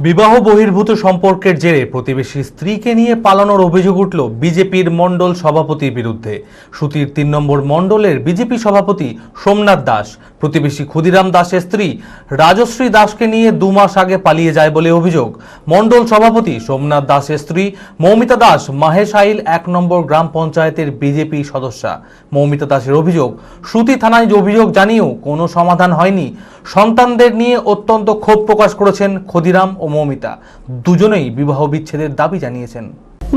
বিবাহ বহির্ভূত সম্পর্কের জেরে প্রতিবেশী স্ত্রীকে নিয়ে পালানোর অভিযোগ উঠল বিজেপির মণ্ডল সভাপতির বিরুদ্ধে। সুতির তিন নম্বর মণ্ডলের বিজেপি সভাপতি সোমনাথ দাস প্রতিবেশী ক্ষুদিরাম দাসের স্ত্রী রাজশ্রী দাসকে নিয়ে দু মাস আগে পালিয়ে যায় বলে অভিযোগ। মণ্ডল সভাপতি সোমনাথ দাসের স্ত্রী মৌমিতা দাস মাহেশাইল এক নম্বর গ্রাম পঞ্চায়েতের বিজেপি সদস্যা। মৌমিতা দাসের অভিযোগ, শ্রুতি থানায় অভিযোগ জানিয়েও কোনো সমাধান হয়নি। সন্তানদের নিয়ে অত্যন্ত ক্ষোভ প্রকাশ করেছেন ক্ষুদিরাম ও মৌমিতা। দুজনেই বিবাহ বিচ্ছেদের দাবি জানিয়েছেন।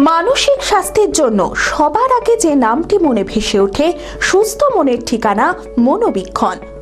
মানসিক স্বাস্থ্যের জন্য সবার আগে যে নামটি মনে ভেসে ওঠে, সুস্থ মনের ঠিকানা মনোবীক্ষণ।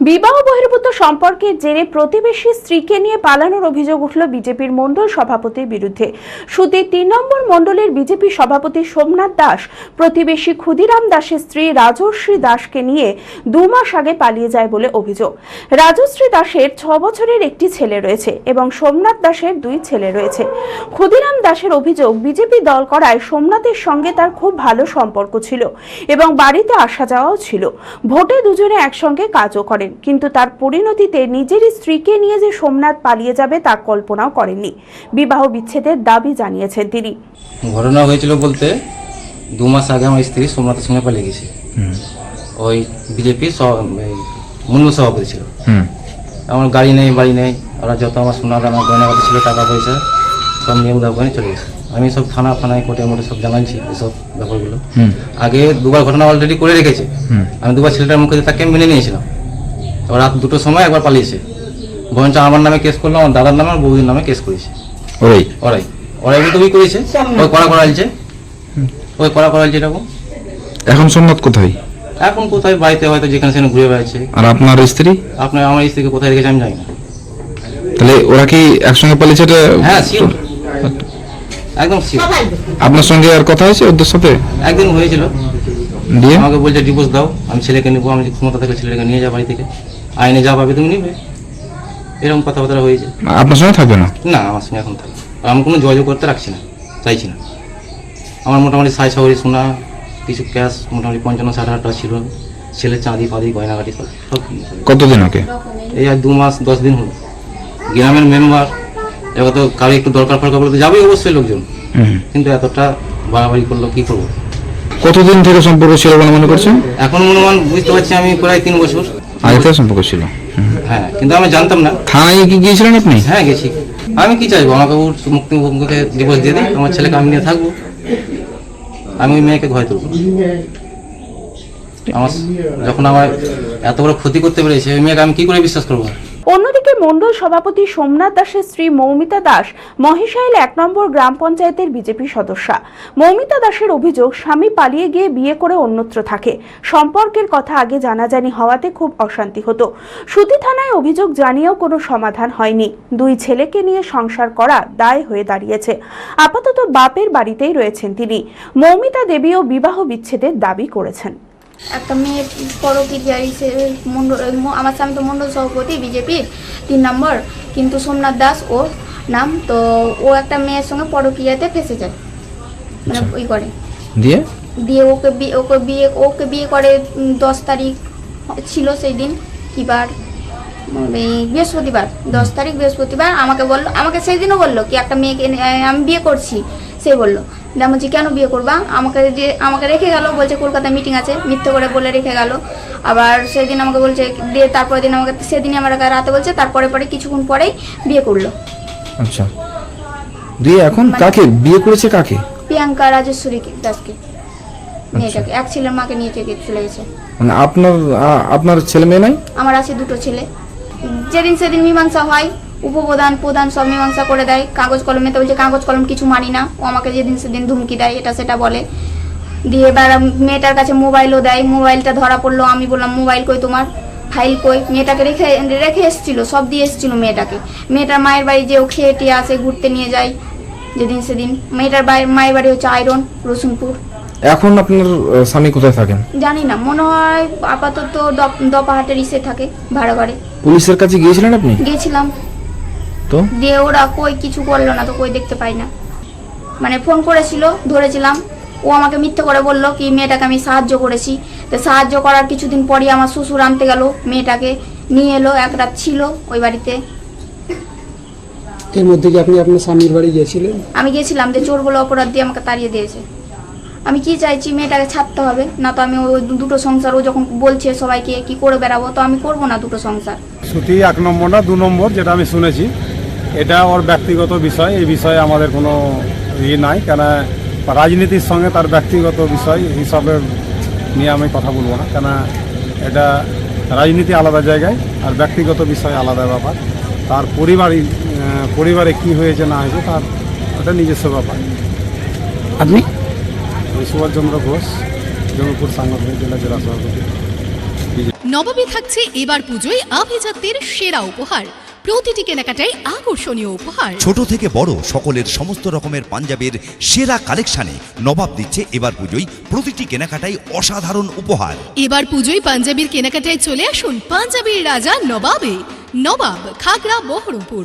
বিবাহ বহির্ভূত সম্পর্কের জেরে প্রতিবেশী স্ত্রীকে নিয়ে পালানোর অভিযোগ উঠল বিজেপির মণ্ডল সভাপতির বিরুদ্ধে। সুতির তিন নম্বর মণ্ডলের বিজেপি সভাপতি সোমনাথ দাস, প্রতিবেশী ক্ষুদিরাম দাসের স্ত্রী রাজশ্রী দাসকে নিয়ে দু মাস আগে পালিয়ে যায় বলে অভিযোগ। রাজশ্রী দাসের ছ বছরের একটি ছেলে রয়েছে এবং সোমনাথ দাসের দুই ছেলে রয়েছে। ক্ষুদিরাম দাসের অভিযোগ, বিজেপি দল করায় সোমনাথের সঙ্গে তার খুব ভালো সম্পর্ক ছিল এবং বাড়িতে আসা যাওয়াও ছিল। ভোটে দুজনে একসঙ্গে কাজও করেন। কিন্তু তার পরিণতিতে নিজের স্ত্রীকে নিয়ে যে সোমনাথ পালিয়ে যাবে তা কল্পনাও করেননি। বিবাহ বিচ্ছেদের দাবি জানিয়েছেন তিনি। ঘটনা হয়েছিল বলতে দু মাস আগে আমার স্ত্রী সোমনাথের সঙ্গে পালিয়ে গেছে। ওই বিজেপির মূল্য সভাপতি ছিল। আমার গাড়ি নেই বাড়ি নেই। ওরা যত আমার সোনার আমার গয়নাগাটি ছিল টাকা পয়সা সব নিয়ে উদার করে চলে গেছে। আমি সব থানা ফানায় কোর্টে মোটে সব জানাচ্ছি এসব ব্যাপারগুলো। আগে দুবার ঘটনা অলরেডি করে রেখেছে। আমি দুবার ছেলেটার মুখে তাকে মেনে নিয়েছিলাম। এবার রাত দুটোর সময় একবার পালিয়েছে। বরঞ্চ আমার নামে কেস করল আমার দাদার নামে আর বৌদির নামে কেস করেছে। ওই ওরাই। ওরাই কিন্তু ওই করেছে? ওই করা করাইছে ওই করা করাইছে এরকম এখন সোমনাথ কোথায়? এখন কোথায়? বাড়িতে হয়তো যেখানে সেখানে ঘুরে বেড়াচ্ছে। আর আপনার স্ত্রী? আপনার আমার স্ত্রীকে কোথায় রেখেছে আমি জানি না। তাহলে ওরা কি একসঙ্গে পালিয়েছে এটা? হ্যাঁ শিওর একদম শিওর আপনার সঙ্গে আর কথা হয়েছে ওদের সাথে? একদিন হয়েছিল। দিয়ে আমাকে বলছে ডিভোর্স দাও। আমি ছেলেকে নেব। আমি ক্ষমতা থেকে ছেলেকে নিয়ে যাব বাড়ি থেকে। আইনে যা পাবে তুমি নিবে। এরকম কথাবার্তা হয়েছে আপনার সঙ্গে থাকবে না? না আমার সঙ্গে এখন থাকবে আর আমি কোনো যোগাযোগ করতে রাখছি না চাইছি না। আমার মোটামুটি সাই সাগরি সোনা কিছু ক্যাশ মোটামুটি পঞ্চান্ন ষাট হাজার টাকা ছিল। ছেলে চাঁদি ফাঁদি গয়নাগাটি সব সব কতদিন আগে এই আর দু মাস দশ দিন হলো। গ্রামের মেম্বার এবার তো কারও একটু দরকার ফরকার বলে তো যাবেই অবশ্যই লোকজন। কিন্তু এতটা বাড়াবাড়ি করল কি করব? কতদিন থেকে সম্পর্ক ছিল বলে মনে করছেন? এখন অনুমান বুঝতে পারছি আমি প্রায় তিন বছর। আগে থেকে সম্পর্ক ছিল। হ্যাঁ কিন্তু আমি জানতাম না। থানায় কি গিয়েছিলেন আপনি? হ্যাঁ গেছি। আমি কি চাইব? আমাকে ওর মুক্তি মুখকে ডিভোর্স দিয়ে দিই আমার ছেলেকে আমি নিয়ে থাকব। আমি ওই মেয়েকে ঘরে তুলবো আমার যখন আমার এত বড় ক্ষতি করতে পেরেছে ওই মেয়েকে আমি কি করে বিশ্বাস করব? অন্যদিকে মণ্ডল সভাপতি সোমনাথ দাসের স্ত্রী মৌমিতা দাস মহেশাইল এক নম্বর গ্রাম পঞ্চায়েতের বিজেপি সদস্যা। মৌমিতা দাসের অভিযোগ, স্বামী পালিয়ে গিয়ে বিয়ে করে অন্যত্র থাকে। সম্পর্কের কথা আগে জানাজানি হওয়াতে খুব অশান্তি হতো। সুতি থানায় অভিযোগ জানিয়েও কোনো সমাধান হয়নি। দুই ছেলেকে নিয়ে সংসার করা দায় হয়ে দাঁড়িয়েছে। আপাতত বাপের বাড়িতেই রয়েছেন তিনি। মৌমিতা দেবীও বিবাহ বিচ্ছেদের দাবি করেছেন। একটা মেয়ে পরকীর্তিয়া সে মন্ডল আমার স্বামী তো মন্ডল সভাপতি বিজেপির তিন নম্বর। কিন্তু সোমনাথ দাস ও নাম তো ও একটা মেয়ের সঙ্গে পরকীয়াতে ফেসে যায়। মানে ওই করে। দিয়ে? দিয়ে ওকে বিয়ে ওকে বিয়ে ওকে বিয়ে করে দশ তারিখ ছিল সেই দিন কিবার এই বৃহস্পতিবার দশ তারিখ বৃহস্পতিবার। আমাকে বলল আমাকে সেই দিনও বলল কি একটা মেয়েকে আমি বিয়ে করছি সে বলল। আমি বলছি কেন বিয়ে করবা? আমাকে যে আমাকে রেখে গেল বলছে কলকাতায় মিটিং আছে। মিথ্যে করে বলে রেখে গেল। আবার সেদিন আমাকে বলছে দিয়ে তারপরের দিন আমাকে সেদিনই আমার রাতে বলছে তারপরে পরে কিছুক্ষণ পরেই বিয়ে করল। আচ্ছা। দিয়ে এখন কাকে? বিয়ে করেছে কাকে? প্রিয়াঙ্কা রাজেশ্বরী দাসকে। মেয়েটাকে। এক ছেলের মাকে নিয়ে থেকে চলে গেছে। মানে আপনার আপনার ছেলে মেয়ে নাই? আমার আছে দুটো ছেলে। যেদিন সেদিন মীমাংসা হয় উপপ্রধান প্রধান সব মীমাংসা করে দেয়। কাগজ কলমে তো বলছে কাগজ কলম কিছু মানি না। ও আমাকে যেদিন সেদিন ধুমকি দেয় এটা সেটা বলে। দিয়ে এবার মেয়েটার কাছে মোবাইলও দেয়। মোবাইলটা ধরা পড়ল আমি বললাম মোবাইল কই তোমার? ফাইল কই? মেয়েটাকে রেখে রেখে এসেছিল সব দিয়ে এসেছিল মেয়েটাকে। মেয়েটার মায়ের বাড়ি যে ও খেয়ে টেয়ে আসে ঘুরতে নিয়ে যায় যেদিন সেদিন। মেয়েটার মায়ের বাড়ি হচ্ছে আয়রন রসুনপুর। এখন আপনার স্বামী কোথায় থাকেন? জানি না মনে হয় আপাতত দপ- দপাহাটের ইসে থাকে ভাড়া ঘরে পুলিশের কাছে গিয়েছিলেন আপনি? গিয়েছিলাম তো দিয়ে ওরা কই কিছু করল না তো কই দেখতে পাই না। মানে ফোন করেছিল ধরেছিলাম। ও আমাকে মিথ্যে করে বলল কি মেয়েটাকে আমি সাহায্য করেছি। তো সাহায্য করার কিছুদিন পরই আমার শ্বশুর আনতে গেল মেয়েটাকে নিয়ে এলো এক রাত ছিল ওই বাড়িতে। এর মধ্যে কি আপনি আপনার স্বামীর বাড়ি গিয়েছিলেন? আমি গেছিলাম যে চোরগুলো অপরাধ দিয়ে আমাকে তাড়িয়ে দিয়েছে। আমি কি চাইছি মেয়েটাকে ছাড়তে হবে না তো আমি ওই দুটো সংসার ও যখন বলছে সবাইকে কি করে বেড়াবো তো আমি করব না দুটো সংসার। শ্রুতি এক নম্বর না দু নম্বর যেটা আমি শুনেছি। এটা ওর ব্যক্তিগত বিষয় এই বিষয়ে আমাদের কোনো ইয়ে নাই। কেন রাজনীতির সঙ্গে তার ব্যক্তিগত বিষয় হিসাবে নিয়ে আমি কথা বলব না। কেন এটা রাজনীতি আলাদা জায়গায় আর ব্যক্তিগত বিষয় আলাদা ব্যাপার। তার পরিবারই পরিবারে কি হয়েছে না হয়েছে তার ওটা নিজস্ব ব্যাপার। আপনি? সুভাষচন্দ্র ঘোষ জঙ্গিপুর সাংগঠনিক জেলা জেলা সভাপতি। নবমী থাকছে এবার পুজোয় আভিজাত্যের সেরা উপহার। প্রতিটি কেনাকাটাই আকর্ষণীয় উপহার। ছোট থেকে বড় সকলের সমস্ত রকমের পাঞ্জাবের সেরা কালেকশনে নবাব দিচ্ছে এবার পুজোয় প্রতিটি কেনাকাটাই অসাধারণ উপহার। এবার পুজোয় পাঞ্জাবির কেনাকাটায় চলে আসুন পাঞ্জাবির রাজা নবাবে। নবাব খাগড়া বহরমপুর।